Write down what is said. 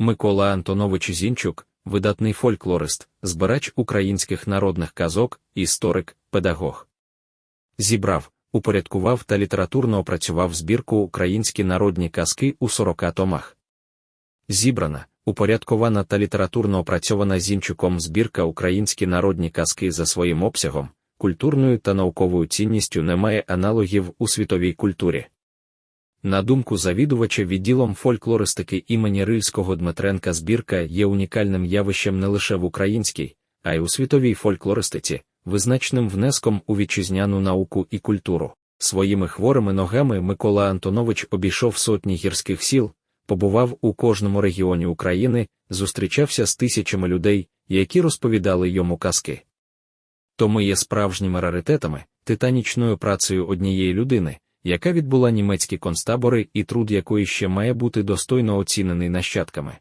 Микола Антонович Зінчук, видатний фольклорист, збирач українських народних казок, історик, педагог. Зібрав, упорядкував та літературно опрацював збірку Українські народні казки у 40 томах. Зібрана, упорядкована та літературно опрацьована Зінчуком збірка Українські народні казки за своїм обсягом, культурною та науковою цінністю не має аналогів у світовій культурі. На думку завідувача відділом фольклористики імені Рильського Дмитренка збірка є унікальним явищем не лише в українській, а й у світовій фольклористиці, визначним внеском у вітчизняну науку і культуру. Своїми хворими ногами Микола Антонович обійшов сотні гірських сіл, побував у кожному регіоні України, зустрічався з тисячами людей, які розповідали йому казки. Томи є справжніми раритетами, титанічною працею однієї людини, яка відбула німецькі концтабори і труд якої ще має бути достойно оцінений нащадками.